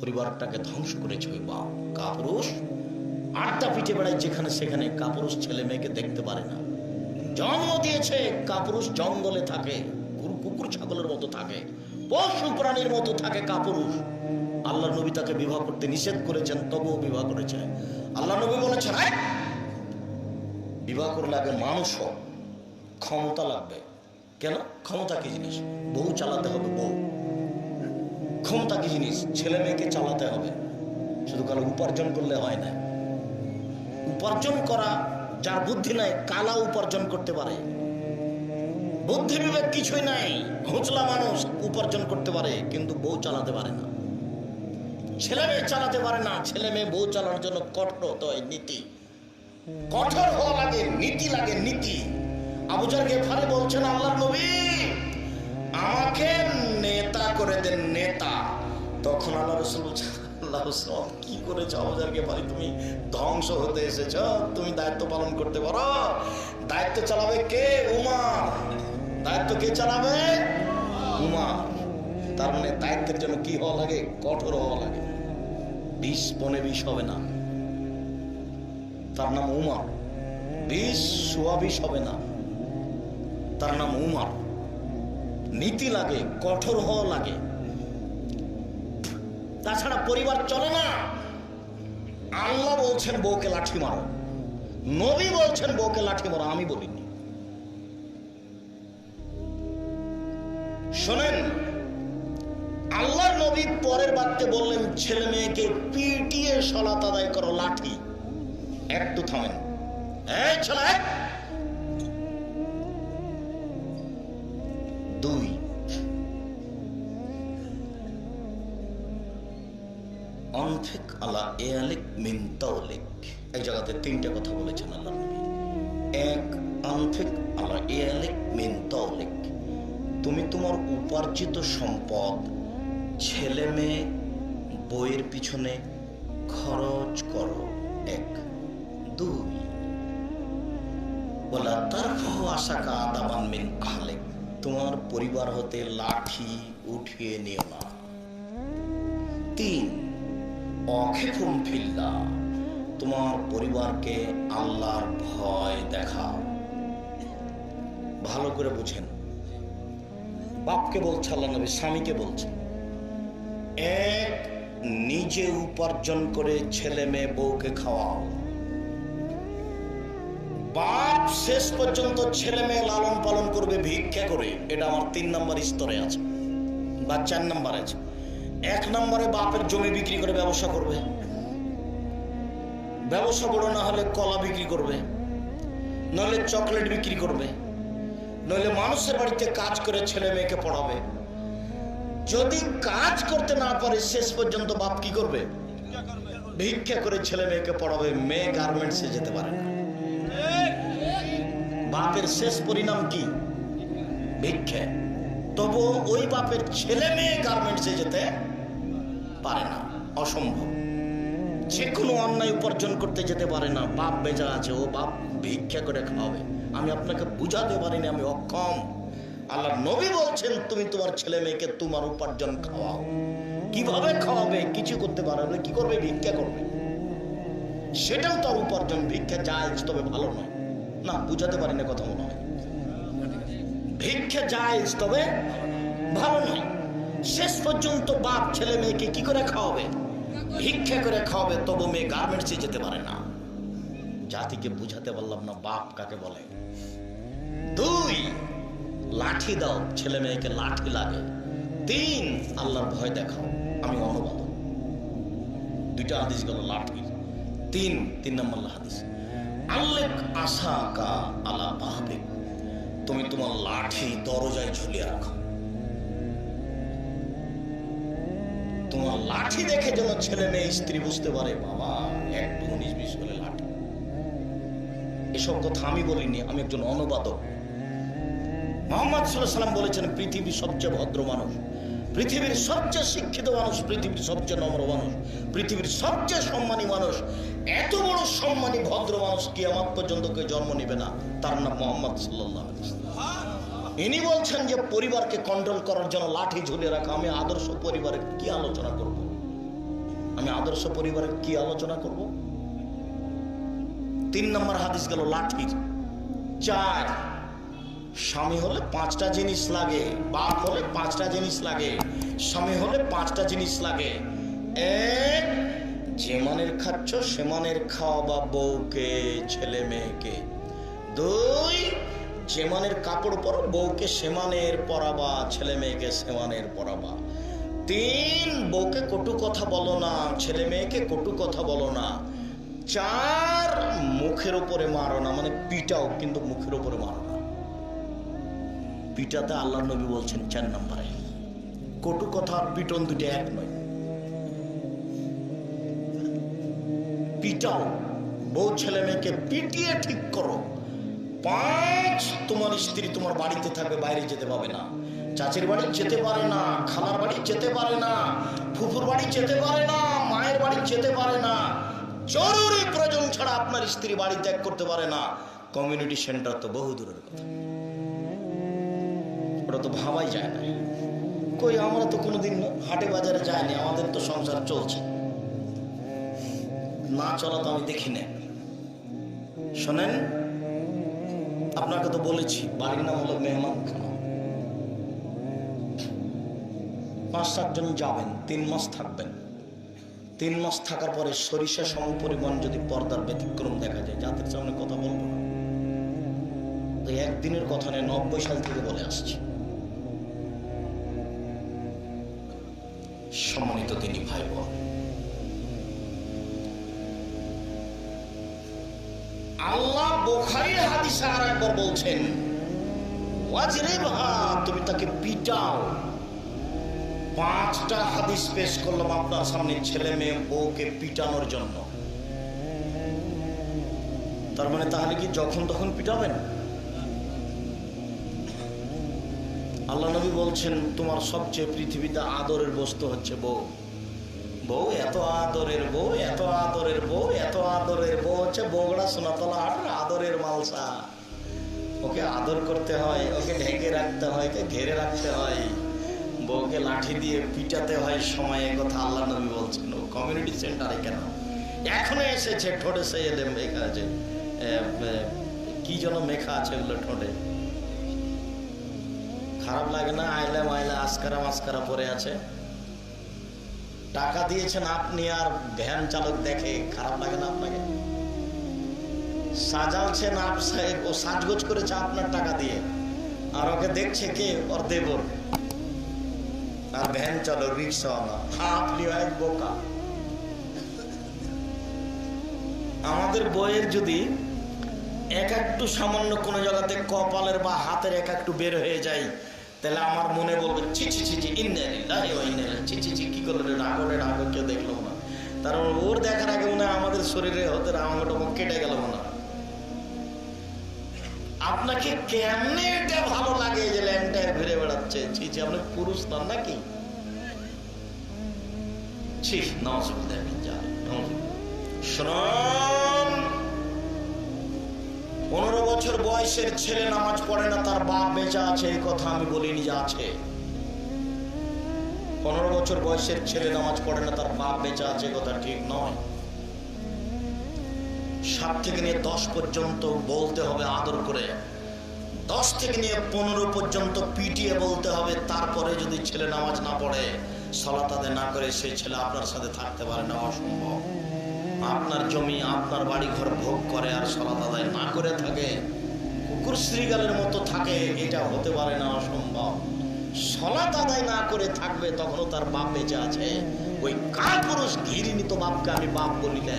পরিবারটাকে ধ্বংস করেছে ওই বাপ। কাপুরুষ, আড্ডা পিঠে বেড়ায় যেখানে সেখানে কাপুরুষ ছেলে মেয়েকে দেখতে পারে না। জন্ম দিয়েছে, কাপুরুষ জঙ্গলে থাকে, কুকুর- ছাগলের মতো থাকে, পশু প্রাণীর মতো থাকে কাপুরুষ। আল্লাহ নবী তাকে বিবাহ করতে নিষেধ করেছেন, তবুও বিবাহ করেছে। আল্লাহ নবী বলেছেন বিবাহ করলে আগে মানুষ হোক ক্ষমতা লাগবে। কেন? ক্ষমতা কি জিনিস? বউ চালাতে হবে বউ। ক্ষমতা কি জিনিস? ছেলে মেয়েকে চালাতে হবে। শুধু কারও উপার্জন করলে হয় না। উপার্জন করা যার বুদ্ধি নাই, কালা উপার্জন করতে পারে। বুদ্ধি বিবেক কিছুই নাই। হুঁচলা মানুষ উপার্জন করতে পারে, কিন্তু বউ চালাতে পারে না। ছেলে মেয়ে চালাতে পারে না। ছেলে মেয়ে বউ চালানোর জন্য কঠোর হতে হয় নীতি। কঠোর হওয়া লাগে, নীতি লাগে, নীতি। আবুজার গেফারে বলছেন আল্লাহ নবী আমাকে নেতা করে দেন নেতা। তখন আল্লাহ রসুল আল্লাহ কি করেছ আবুজার গেফারি তুমি ধ্বংস হতে এসেছ, তুমি দায়িত্ব পালন করতে পারো। দায়িত্ব চালাবে কে? উমার। দায়িত্ব কে চালাবে? উমার। তার মানে দায়িত্বের জন্য কি হওয়া লাগে? কঠোর হওয়া লাগে। বিষ বনে বিষ হবে না। তার নাম উমার। বিষ সোয়া বিষ হবে না। তার নাম উমার। নীতি লাগে, কঠোর হওয়া লাগে। তাছাড়া পরিবার চলে না। আল্লাহ বলছেন, বউকে লাঠি মারো। নবী বলছেন, বউকে লাঠি মারো। আমি বলিনি। শোনেন, আল্লাহর নবী পরের বাক্যে বললেন, ছেলে মেয়েকে পিটিয়ে সলাত আদায় করো, লাঠি। একটু থামেন। ছেলে দুই। অনফিক আলা এয়ালিক মিন তাওলিক। এক জায়গাতে তিনটা কথা বলেছেন আল্লাহ নবী। এক, অনফিক আলা এয়ালিক মিন তাওলিক। তুমি তোমার উপার্জিত সম্পদ, ছেলে মেয়ে, বইয়ের পিছনে খরচ করো। এক। দুই। বলা তার আশাকা আদামান মিন আহলেক। তোমার পরিবার হতে লাঠি উঠিয়ে নিও না। তিন অখেফুম ফিল্লা, তোমার পরিবারকে আল্লাহর ভয় দেখাও। ভালো করে বুঝেন। বাপকে বলছে, আল্লাহ নবী স্বামীকে বলছে, এক নিজে উপার্জন করে ছেলে মেয়ে বউকে খাওয়াও। বাপ শেষ পর্যন্ত ছেলে মেয়ে লালন পালন করবে ভিক্ষা করে। এটা আমার তিন নম্বর স্তরে আছে বা চার নম্বর আছে। এক নম্বরে বাপের জমি বিক্রি করে ব্যবসা করবে। ব্যবসা বড় না হলে কলা বিক্রি করবে। নইলে চকলেট বিক্রি করবে। নইলে মানুষের বাড়িতে কাজ করে ছেলে মেয়েকে পড়াবে। যদি কাজ করতে না পারে, শেষ পর্যন্ত বাপ কি করবে? ভিক্ষা করে ছেলে মেয়েকে পড়াবে। মেয়ে গার্মেন্টসে যেতে পারে না। বাপের শেষ পরিণাম কি? ভিক্ষা। তবু ওই বাপের ছেলে মেয়ে গার্মেন্টসে যেতে পারে না। অসম্ভব। যে কোনো অন্যায় উপার্জন করতে যেতে পারে না। বাপ বেজা আছে, ও বাপ ভিক্ষা করে খাওয়াবে। আমি আপনাকে বুঝাতে পারিনি, আমি অক্ষম। আল্লাহ নবী বলছেন, তুমি তোমার ছেলে মেয়েকে তোমার উপার্জন খাওয়াও। কীভাবে খাওয়াবে, কিছু করতে পারবে না, কি করবে, ভিক্ষা করবে? সেটাও তার উপার্জন। ভিক্ষা যায় তবে ভালো নয়। না, বুঝাতে পারি না কথা মনে হয় ভিক্ষা যায় তবে ভালো নয়। শেষ পর্যন্ত বাপ ছেলে মেয়েকে কি করে খাওয়াবে? ভিক্ষা করে খাওয়াবে, তবু মেয়ে গার্মেন্টসে যেতে পারে না। জাতিকে বুঝাতে পারলাম না বাপ কাকে বলে। দুই, লাঠি দাও, ছেলে মেয়েকে লাঠি লাগে। তিন, আল্লাহর ভয় দেখাও, আমি অনুবাদ দুইটা হাদিস গেল লাঠি। তিন তিন নম্বর হাদিস। তুমি তোমার লাঠি দরজায় ঝুলিয়ে রাখো। তোমার লাঠি দেখে যেন ছেলে মেয়ে, স্ত্রী বুঝতে পারে, বাবা একটু উনিশ বিশ হলে লাঠি। এসব কথা আমি বলিনি, আমি একজন অনুবাদক। মোহাম্মদ সাল্লাহ সাল্লাম বলেছেন, পৃথিবীর সবচেয়ে ভদ্র মানুষ পৃথিবীর সবচেয়ে শিক্ষিত মানুষ, পৃথিবীর সবচেয়ে নম্র মানুষ, পৃথিবীর সবচেয়ে সম্মানী মানুষ, এত বড় সম্মানী, ভদ্র মানুষ কি আমার পর্যন্ত কেউ জন্ম নেবে না। তার নাম মোহাম্মদ সাল্লাহ ইনি বলছেন যে পরিবারকে কন্ট্রোল করার জন্য লাঠি ঝুলিয়ে রাখা, আমি আদর্শ পরিবারের কি আলোচনা করব? আমি আদর্শ পরিবারের কি আলোচনা করব? তিন নম্বর হাদিস গেল লাঠির চার স্বামী হলে পাঁচটা জিনিস লাগে, বাপ হলে পাঁচটা জিনিস লাগে, স্বামী হলে পাঁচটা জিনিস লাগে। এক, যে মানের খাচ্ছ সে মানের খাওয়া বা বউকে, ছেলে মেয়েকে। দুই, যে মানের কাপড় পরো বউকে সেমানের পরাবা, ছেলে মেয়েকে সেমানের পরাবা। তিন, বউকে কটু কথা বলো না, ছেলে মেয়েকে কটু কথা বলো না। চার, মুখের উপরে মারো না মানে পিটাও কিন্তু মুখের উপরে মারো না। পিটাতে আল্লাহ নবী বলছেন চার নম্বরে। কটু কথা পিটন দুটো এক নয়। পিটাও, বউ ছেলে মেয়েকে পিটিয়ে ঠিক করো। পাঁচ, তোমার স্ত্রী তোমার বাড়িতে থাকবে, বাইরে যেতে পাবে না। চাচির বাড়ি যেতে পারে না, খালার বাড়ি যেতে পারে না, ফুফুর বাড়ি যেতে পারে না, মায়ের বাড়ি যেতে পারে না। জরুরি প্রয়োজন ছাড়া আপনার স্ত্রী বাড়ি ত্যাগ করতে পারে না। কমিউনিটি সেন্টার তো বহু দূরের কথা। তো ভাবাই যায় না। কই আমরা তো কোনোদিন হাটে বাজারে যাইনি, আমাদের তো সংসার চলছে। না চলা তো আমি দেখি না শোনেন, আপনাকে তো বলেছি, বাড়ির নাম হলো মেহমান খানা। পাঁচ সাতজন যাবেন, তিন মাস থাকবেন। তিন মাস থাকার পরে সরিষা সম পরিমাণ যদি পর্দার ব্যতিক্রম দেখা যায় যাদের সামনে কথা বলব না। একদিনের কথা নেই নব্বই সাল থেকে বলে আসছি। সম্মানিত তিনি ভাই বোন আল্লাহ বোখারি হাদিসে আর একবার বলছেন তুমি তাকে পিটাও। পাঁচটা হাদিস পেশ করলাম আপনার সামনে ছেলে মেয়ে বউকে পিটানোর জন্য। তার মানে তাহলে কি যখন তখন পিটাবেন? আল্লাহ নবী বলছেন, তোমার সবচেয়ে পৃথিবীতে আদরের বস্তু হচ্ছে বউ। বউ, এত আদরের বউ, এত আদরের বউ, এত আদরের বউ হচ্ছে বগুড়া সোনাতলা হাটের আদরের মালসা। ওকে আদর করতে হয়, ওকে ঢেকে রাখতে হয়, ওকে ঘেরে রাখতে হয়। বউকে লাঠি দিয়ে পিটাতে হয়, সময় কথা আল্লাহ নবী বলছেন। ও কমিউনিটি সেন্টারে কেন? এখনও এসেছে ঠোঁটে সে এলে মেখা আছে কি যেন মেখা আছে ওগুলো ঠোঁটে। খারাপ লাগে না, আইলা মাইলা আসকারা মাস্কারা পরে আছে। টাকা দিয়েছেন আপনি আর ভ্যান চালক দেখে খারাপ লাগে না আপনাকে? সাহেব ও সাজগোজ করেছে আপনার টাকা দিয়ে। আর ওকে দেখছে কে? ওর দেবর। আর ভ্যান চালক, রিক্সাওয়ালা। আপনি এক বোকা। আমাদের বইয়ের যদি এক একটু সামান্য কোনো জায়গাতে কপালের বা হাতের এক একটু বের হয়ে যায় তাহলে আমার মনে বলবে ওয়া ইন্না ইলাইহি, ছি ছি ছি, কি করল রে? রাগরে কেউ দেখল না মানে ওর দেখার আগে মনে আমাদের শরীরে হতে রাঙটা কেটে গেল মনে আপনাকে কেমনে এটা ভালো লাগে যে ল্যাংটায় ঘুরে বেড়াচ্ছে? ছি ছি, আপনি পুরুষ না নাকি? ছি নজরুল শুনুন পনেরো বছর বয়সের ছেলে নামাজ পড়ে না, তার বাপ বেঁচে আছে, এই কথা আমি বলিনি যে আছে। পনেরো বছর বয়সের ছেলে নামাজ পড়ে না, তার বাপ বেঁচে আছে কথা ঠিক নয়। সাত থেকে নিয়ে দশ পর্যন্ত বলতে হবে আদর করে। দশ থেকে নিয়ে পনেরো পর্যন্ত পিটিয়ে বলতে হবে, তারপরে যদি ছেলে নামাজ না পড়ে সলাতাদে না করে, সেই ছেলে আপনার সাথে থাকতে পারে না, অসম্ভব। আপনার জমি, আপনার বাড়ি ঘর ভোগ করে আর না করে থাকে। কুকুর শ্রীগালের মতো থাকে, এটা হতে পারে না অসম্ভব। সলাত আদায় না করে থাকবে, তখনও তার বাপ বেঁচে আছে। ওই কাল পুরুষ ঘিরিনি তো বাপকে আমি বাপ বলি না